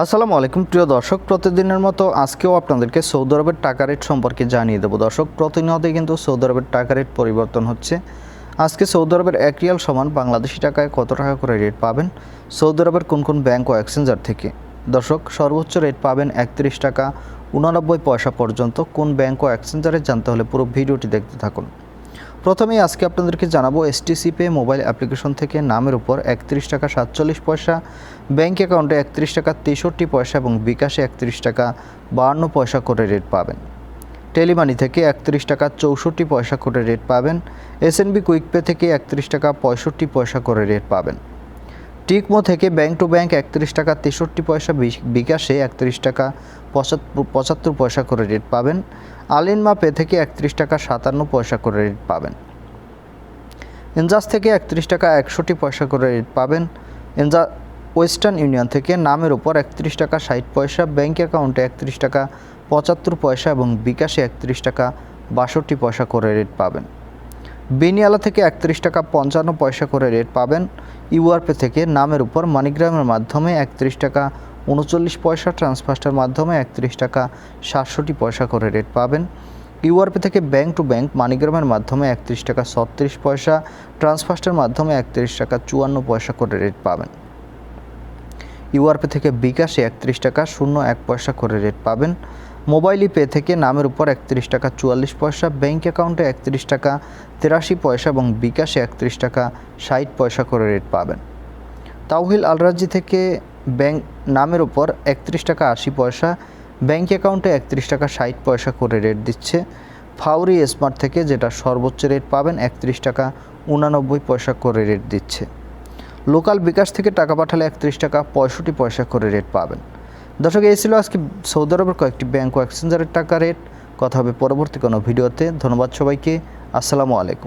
আসসালামু আলাইকুম, প্রিয় দর্শক। প্রতিদিনের মতো আজকেও আপনাদেরকে সৌদি আরবের টাকা রেট সম্পর্কে জানিয়ে দেবো। দর্শক, প্রতিনিয়তই কিন্তু সৌদি আরবের টাকা রেট পরিবর্তন হচ্ছে। আজকে সৌদি আরবের এক রিয়াল সমান বাংলাদেশি টাকায় কত টাকা করে রেট পাবেন? সৌদি আরবের কোন কোন ব্যাংক ও এক্সচেঞ্জার থেকে? দর্শক, সর্বোচ্চ রেট পাবেন একত্রিশ টাকা উনানব্বই পয়সা পর্যন্ত। কোন ব্যাংক ও এক্সচেঞ্জারে জানতে হলে পুরো ভিডিওটি দেখতে থাকুন। প্রথমেই আজকে আপনাদেরকে জানাব এসটিসি পে মোবাইল অ্যাপ্লিকেশন থেকে নামের উপর একত্রিশ টাকা সাতচল্লিশ পয়সা ব্যাঙ্ক অ্যাকাউন্টে একত্রিশ টাকা তেষট্টি পয়সা এবং বিকাশে একত্রিশ টাকা বাহান্ন পয়সা করে রেট পাবেন। টেলিমানি থেকে একত্রিশ টাকা চৌষট্টি পয়সা করে রেট পাবেন। এসএনবি কুইক পে থেকে একত্রিশ টাকা পঁয়ষট্টি পয়সা করে রেট পাবেন। টিকমো থেকে ব্যাংক টু ব্যাংক একত্রিশ টাকা তেষট্টি পয়সা বিকাশে একত্রিশ টাকা পঁচাত্তর পয়সা করে রেট পাবেন। আলিনমা পে থেকে একত্রিশ টাকা সাতান্ন পয়সা করে রেট পাবেন। এনজাস থেকে একত্রিশ টাকা একষট্টি পয়সা করে রেট পাবেন। এনজা ওয়েস্টার্ন ইউনিয়ন থেকে নামের ওপর একত্রিশ টাকা ষাট পয়সা ব্যাঙ্ক অ্যাকাউন্টে একত্রিশ টাকা পঁচাত্তর পয়সা এবং বিকাশে একত্রিশ টাকা বাষট্টি পয়সা করে রেট পাবেন। বেনিয়ালা থেকে একত্রিশ টাকা পঞ্চান্ন পয়সা করে রেট পাবেন। ইউআরপে থেকে নামের উপর মানিগ্রামের মাধ্যমে একত্রিশ টাকা উনচল্লিশ পয়সা ট্রান্সফার্স্টার মাধ্যমে একত্রিশ টাকা সাতষট্টি পয়সা করে রেট পাবেন। ইউআরপি থেকে ব্যাংক টু ব্যাংক মানিগ্রামের মাধ্যমে একত্রিশ টাকা ছত্রিশ পয়সা ট্রান্সফার্স্টের মাধ্যমে একত্রিশ টাকা চুয়ান্ন পয়সা করে রেট পাবেন। ইউআরপি থেকে বিকাশে একত্রিশ টাকা শূন্য এক পয়সা করে রেট পাবেন। মোবাইল পে থেকে নামের উপর একত্রিশ টাকা চুয়াল্লিশ পয়সা, ব্যাংক অ্যাকাউন্টে একত্রিশ টাকা তেরাশি পয়সা এবং বিকাশে একত্রিশ টাকা ষাট পয়সা করে রেট পাবেন। তাওহিল আলরাজি থেকে ব্যাংক নামের উপর একত্রিশ টাকা আশি পয়সা, ব্যাংক অ্যাকাউন্টে একত্রিশ টাকা ষাট পয়সা করে রেট দিচ্ছে। ফাউরি স্মার্ট থেকে যেটা সর্বোচ্চ রেট পাবেন, একত্রিশ টাকা উনানব্বই পয়সা করে রেট দিচ্ছে। লোকাল বিকাশ থেকে টাকা পাঠালে একত্রিশ টাকা পঁয়ষট্টি পয়সা করে রেট পাবেন। দর্শক, এই ছিল আজকে সৌদি আরবের কয়েকটি ব্যাংক ও এক্সচেঞ্জারের টাকা রেট কথা হবে পরবর্তী কোনো ভিডিওতে। ধন্যবাদ সবাইকে। আসসালামু আলাইকুম।